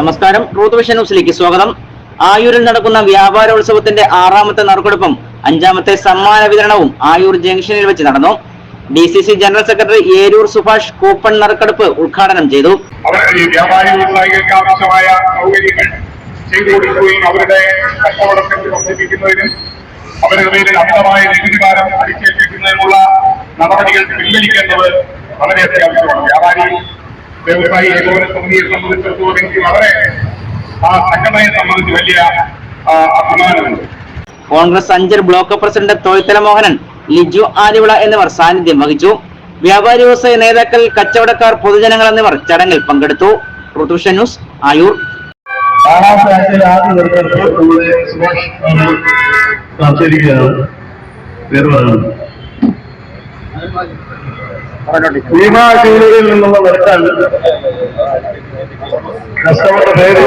നമസ്കാരം. Truth vision ന്യൂസിലേക്ക് സ്വാഗതം. ആയൂരിൽ നടക്കുന്ന വ്യാപാരോത്സവത്തിന്റെ ആറാമത്തെ നറുക്കെടുപ്പും അഞ്ചാമത്തെ സമ്മാന വിതരണവും ആയൂർ ജംഗ്ഷനിൽ വെച്ച് നടന്നു. D C C general secretary Eroor Subhash coupon നറുക്കെടുപ്പ് ഉദ്ഘാടനം ചെയ്തു. വ്യാപാരി ചെയ്തു അവരുടെ അവരുടെ നടപടികൾ പിൻവലിക്കേണ്ടത് വളരെ അത്യാവശ്യമാണ്. വ്യാപാരി വ്യവസായി ഏകോപന സമിതിയെ സംബന്ധിച്ചിടത്തോളം എനിക്ക് വളരെ ആ സംഘടനയെ സംബന്ധിച്ച് വലിയ അഭിമാനമുണ്ട്. കോൺഗ്രസ് അഞ്ചൽ ബ്ലോക്ക് പ്രസിഡന്റ് തോയ്ത്തല മോഹനൻ ലിജു ആലിവിള എന്നിവർ സാന്നിധ്യം വഹിച്ചു. വ്യാപാരി വ്യവസായ നേതാക്കൾ കച്ചവടക്കാർ പൊതുജനങ്ങൾ എന്നിവർ ചടങ്ങിൽ പങ്കെടുത്തു. Vision news Ayur. ആറാമത്തെ ആഴ്ചയിൽ ആദ്യം നിർത്തിയപ്പോൾ നമ്മുടെ സുഭാഷ് അവർ സംസാരിക്കുകയാണ്. പേര് പറയുന്നത് ഭീമാ ജൂലറിയിൽ നിന്നുള്ള നിരക്കാണ് കസ്റ്റമറുടെ പേര്.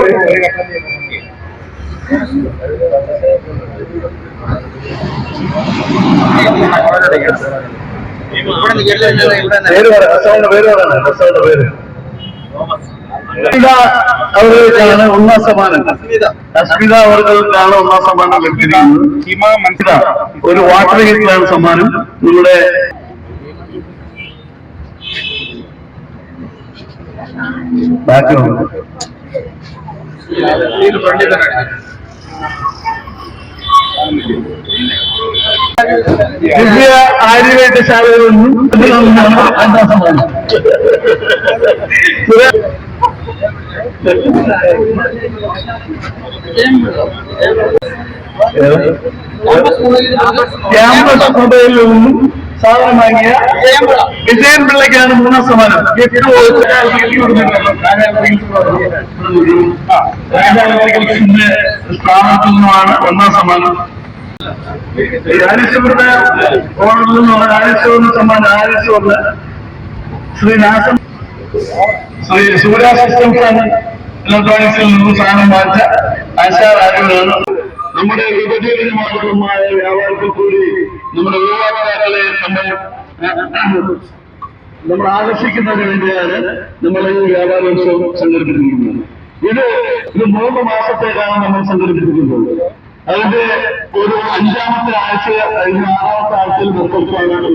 പേര് പറയാം കസ്റ്റമറുടെ പേര് പറയണം കസ്റ്റമറുടെ പേര്. അസ്മിത അവർക്കാണ് ഒന്നാം സമ്മാനം. ലഭിക്കുന്നത് ഹിമ ഒന്നാം സമ്മാനം വാട്ടർ ഹിമ സമ്മാനം. അസ്മിത ഒരു വാട്ടർ ഹീറ്ററാണ് സമ്മാനം നിങ്ങളുടെ ബാക്ക്ഗ്രൗണ്ട് ദിവ്യ ആര്യവൈദ്യ ശാലയിൽ നിന്നും രണ്ടാം സമ്മാനം ക്യാമ്പസ് മൊബൈലിൽ നിന്നും സാധനം വാങ്ങിയ വിജയൻ പിള്ളയ്ക്കാണ് മൂന്നാം സമ്മാനം. സ്ഥാനത്തുനിന്നുമാണ് നിന്നുമാണ് ഒന്നാം സമ്മാനം. ആരിശവരുടെ ഓണറിൽ നിന്നുള്ള ആരിശവറിന് സമ്മാനം ആരിശവറിന് ശ്രീ നാസം ശ്രീ സൂര്യ സിസ്റ്റംസ് ആൻഡ് ഇലക്ട്രോണിക്സിൽ നിന്നും സാധനം വാങ്ങിച്ച ആശാ രാജുവാണ് നമ്മുടെ വിഭജനമായ വ്യാപാരത്തിൽ കൂടി നമ്മുടെ യുവാക്കളെ നമ്മൾ നമ്മൾ ആകർഷിക്കുന്നതിന് വേണ്ടിയാണ് നമ്മൾ ഈ വ്യാപാരോത്സവം സംഘടിപ്പിച്ചിരിക്കുന്നത്. ഇത് ഇത് മൂന്ന് മാസത്തേക്കാണ് നമ്മൾ സംഘടിപ്പിച്ചിരിക്കുന്നത്. അതിന്റെ ഒരു അഞ്ചാമത്തെ ആഴ്ച അല്ലെങ്കിൽ ആറാമത്തെ ആഴ്ചയിൽ നിർത്തലാണ്